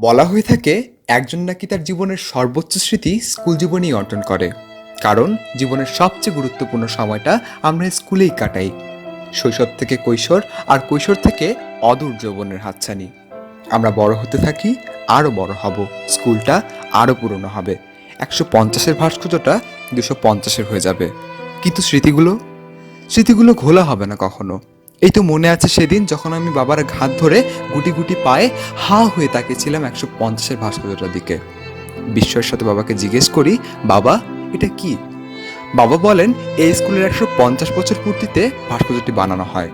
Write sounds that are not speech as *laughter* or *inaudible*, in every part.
বলা হয়ে থাকে, একজন নাকি তার জীবনের সর্বোচ্চ স্মৃতি স্কুল জীবনেই অর্জন করে। কারণ, জীবনের সবচেয়ে গুরুত্বপূর্ণ সময়টা আমরা স্কুলেই কাটাই। শৈশব থেকে কৈশোর আর কৈশোর থেকে অদূর যৌবনের হাতছানি। আমরা বড় হতে থাকি, আরও বড় হব। স্কুলটা আরও পুরনো হবে। একশো পঞ্চাশের ভাস্কর্যটা দুশো পঞ্চাশের হয়ে যাবে। কিন্তু স্মৃতিগুলো? স্মৃতিগুলো ঘোলা হবে না কখনো। এই তো মনে আছে সেদিন যখন আমি বাবার ঘাত ধরে গুটি গুটি পায়ে হা হয়ে তাকিয়েছিলাম একশো পঞ্চাশের ভাস্কর্যটার দিকে। বিস্ময়ের সাথে বাবাকে জিজ্ঞেস করি, বাবা, এটা কি? বাবা বলেন, এই স্কুলের একশো পঞ্চাশ বছর পূর্তিতে ভাস্কর্যটি বানানো হয়।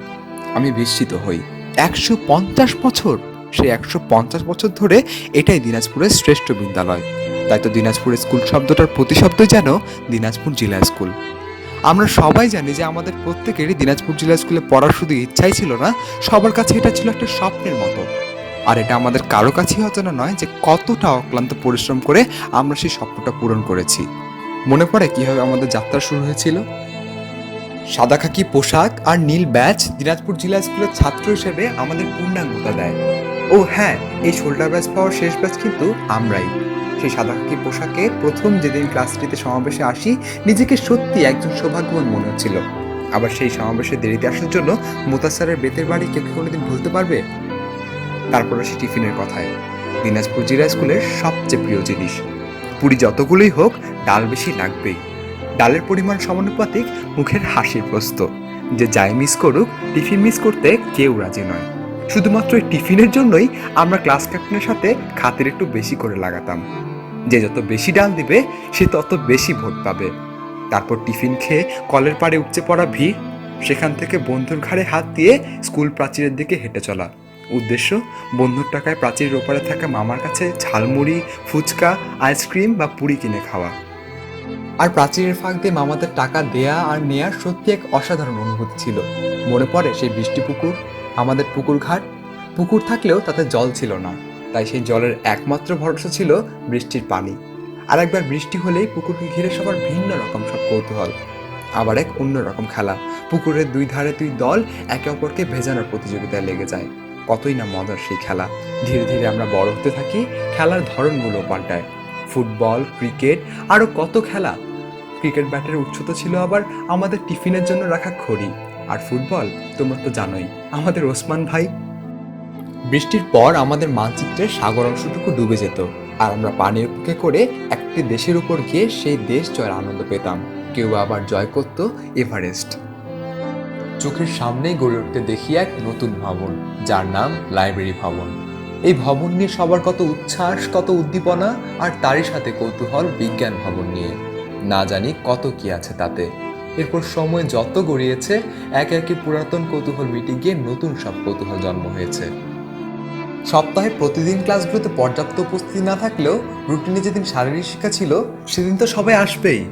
আমি বিস্মিত হই। একশো পঞ্চাশ বছর? সেই একশো পঞ্চাশ বছর ধরে এটাই দিনাজপুরের শ্রেষ্ঠ বিদ্যালয়। তাই তো দিনাজপুরের স্কুল শব্দটার প্রতিশব্দই যেন দিনাজপুর জেলা স্কুল। আমরা সবাই জানি যে আমাদের প্রত্যেকেরই দিনাজপুর জেলা স্কুলে পড়ার শুধু ইচ্ছাই ছিল না, সবার কাছে এটা ছিল একটা স্বপ্নের মতো। আর এটা আমাদের কারও কাছেই অজানা নয় যে কতটা অক্লান্ত পরিশ্রম করে আমরা সেই স্বপ্নটা পূরণ করেছি। মনে পড়ে কীভাবে আমাদের যাত্রা শুরু হয়েছিল? সাদা খাকি পোশাক আর নীল ব্যাচ দিনাজপুর জেলা স্কুলের ছাত্র হিসেবে আমাদের পূর্ণাঙ্গতা দেয়। ও হ্যাঁ এই শোল্ডার ব্যাচ পাওয়ার শেষ ব্যাচ কিন্তু আমরাই। সেই সাদা খাকি পোশাকে প্রথম যেদিন ক্লাসটিতে সমাবেশে আসি, নিজেকে সত্যি একজন সৌভাগ্যবান মনে হচ্ছিল। আবার সেই সমাবেশে দেরিতে আসার জন্য মোতাসারের বেতের বাড়ি কেউ কোনোদিন ভুলতে পারবে? তারপর আসি টিফিনের কথায়। দিনাজপুর জেলা স্কুলের সবচেয়ে প্রিয় জিনিস। পুরি যতগুলোই হোক, ডাল বেশি লাগবেই। ডালের পরিমাণ সমানুপাতিক মুখের হাসির প্রস্ত যে যাই মিস করুক, টিফিন মিস করতে কেউ রাজি নয়। শুধুমাত্র টিফিনের জন্যই আমরা ক্লাস ক্যাপ্টেনের সাথে খাতের একটু বেশি করে লাগাতাম। যে যত বেশি ডাল দিবে, সে তত বেশি ভোট পাবে। তারপর টিফিন খেয়ে কলের পাড়ে উপচে পড়া ভিড়, সেখান থেকে বন্ধুর ঘাড়ে হাত দিয়ে স্কুল প্রাচীরের দিকে হেঁটে চলা। উদ্দেশ্য, বন্ধুর টাকায় প্রাচীরের ওপারে থাকা মামার কাছে ঝালমুড়ি, ফুচকা, আইসক্রিম বা পুরি কিনে খাওয়া। আর প্রাচীরের ফাঁক দিয়ে মামাদের টাকা দেয়া আর নেয়ার সত্যি এক অসাধারণ অনুভূতি ছিল। মনে পড়ে সেই বৃষ্টি পুকুর, আমাদের পুকুর ঘাট। পুকুর থাকলেও তাতে জল ছিল না। তাই সেই জলের একমাত্র ভরসা ছিল বৃষ্টির পানি। আর একবার বৃষ্টি হলেই পুকুরকে ঘিরে সবার ভিন্ন রকম সব কৌতূহল। আবার এক অন্য রকম খেলা। পুকুরের দুই ধারে দুই দল একে অপরকে ভেজানোর প্রতিযোগিতায় লেগে যায়। কতই না মজার সেই খেলা। ধীরে ধীরে আমরা বড় হতে থাকি খেলার ধরনগুলো পাল্টায়। ফুটবল, ক্রিকেট আরও কত খেলা। ক্রিকেট ব্যাটের উচ্চতা ছিল আবার আমাদের টিফিনের জন্য রাখা খড়ি। আর ফুটবল তোমরা তো জানোই। আমাদের ওসমান ভাই বৃষ্টির পর আমাদের মানচিত্রের সাগর অংশটুকু ডুবে যেত, আর আমরা পানির বুকে করে একটি দেশের উপর গিয়ে সেই দেশ জয়ের আনন্দ পেতাম। কেউ আবার জয় করত এভারেস্ট। চোখের সামনেই গড়ে উঠতে দেখি এক নতুন ভবন, যার নাম লাইব্রেরি ভবন। এই ভবন নিয়ে সবার কত উচ্ছ্বাস, কত উদ্দীপনা, আর তারই সাথে কৌতূহল বিজ্ঞান ভবন নিয়ে। না জানি কত কি আছে তাতে। এরপর সময় যত গড়িয়েছে, একে একে পুরাতন কৌতূহল মিটে গিয়ে নতুন সব কৌতূহল জন্ম হয়েছে। সপ্তাহে প্রতিদিন ক্লাসগুলোতে পর্যাপ্ত উপস্থিতি না থাকলেও রুটিনে যেদিন শারীরিক শিক্ষা ছিল, সেদিন তো সবাই আসবেই।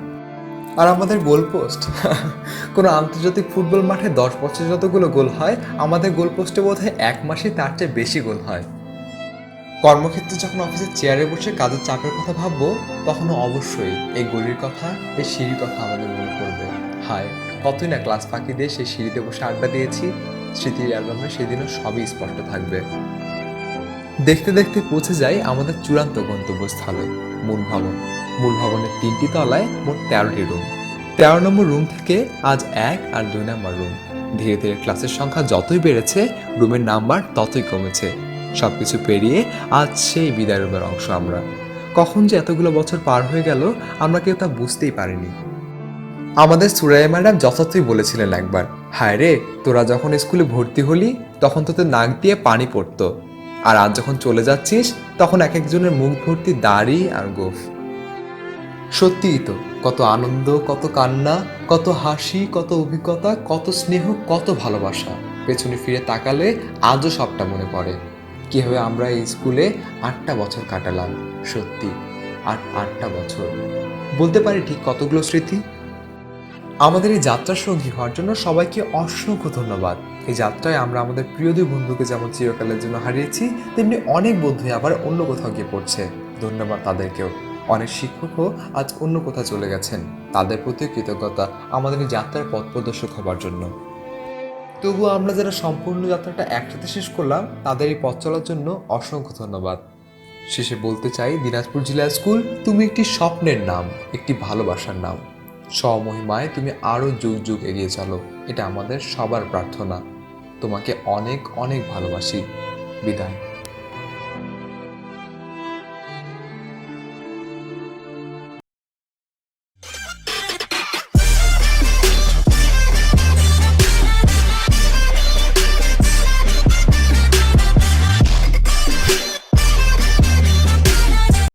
আর আমাদের গোল পোস্ট *laughs* কোনো আন্তর্জাতিক ফুটবল মাঠে দশ বছর যতগুলো গোল হয়, আমাদের গোল পোস্টে বোধ হয় এক মাসে তার চেয়ে বেশি গোল হয়। কর্মক্ষেত্রে যখন অফিসের চেয়ারে বসে কাজের চাপের কথা ভাববো তখনও অবশ্যই এই গলির কথা, এই সিঁড়ির কথা আমাদের মনে পড়বে। হায়, কতই না ক্লাস ফাঁকি দিয়ে সেই সিঁড়িতে বসে আড্ডা দিয়েছি, স্মৃতির অ্যালবামে সেদিনও সবই স্পষ্ট থাকবে। দেখতে দেখতে পৌঁছে যাই আমাদের চূড়ান্ত গন্তব্যস্থলে, মূল ভবন। মূল ভবনের তিনটি তলায় মোট তেরোটি রুম তেরো নম্বর রুম থেকে আজ এক আর দুই নম্বর রুম ধীরে ধীরে ক্লাসের সংখ্যা যতই বেড়েছে রুমের নাম্বার ততই কমেছে। সবকিছু পেরিয়ে আজ সেই বিদায় রুমের অংশ আমরা। কখন যে এতগুলো বছর পার হয়ে গেল, আমরা কেউ তা বুঝতেই পারিনি। আমাদের সুরাইয়া ম্যাডাম যথার্থই বলেছিলেন একবার, হায় রে, তোরা যখন স্কুলে ভর্তি হলি, তখন তোদের নাক দিয়ে পানি পড়তো। আর আজ যখন চলে যাচ্ছিস, তখন এক একজনের মুখ ভর্তি দাড়ি আর গোফ। সত্যিই তো, কত আনন্দ, কত কান্না, কত হাসি, কত অভিজ্ঞতা, কত স্নেহ, কত ভালোবাসা। পেছনে ফিরে তাকালে আজও সবটা মনে পড়ে। কীভাবে আমরা এই স্কুলে আটটা বছর কাটালাম, সত্যি আট আটটা বছর। বলতে পারি ঠিক কতগুলো স্মৃতি? আমাদের এই যাত্রার সঙ্গী হওয়ার জন্য সবাইকে অসংখ্য ধন্যবাদ। এই যাত্রায় আমরা আমাদের প্রিয় দুই বন্ধুকে যেমন চিরকালের জন্য হারিয়েছি, তেমনি অনেক বন্ধুই আবার অন্য কোথাও গিয়ে পড়ছে। ধন্যবাদ তাদেরকেও। অনেক শিক্ষকও আজ অন্য কোথাও চলে গেছেন। তাদের প্রতি কৃতজ্ঞতা আমাদের এই যাত্রার পথ প্রদর্শক হবার জন্য। তবুও আমরা যারা সম্পূর্ণ যাত্রাটা একসাথে শেষ করলাম, তাদের এই পথ চলার জন্য অসংখ্য ধন্যবাদ। শেষে বলতে চাই, দিনাজপুর জেলা স্কুল, তুমি একটি স্বপ্নের নাম, একটি ভালোবাসার নাম। স্বমহিমায় তুমি আরও যুগ যুগ এগিয়ে চলো। এটা আমাদের সবার প্রার্থনা। তোমাকে অনেক অনেক ভালোবাসি। বিদায়।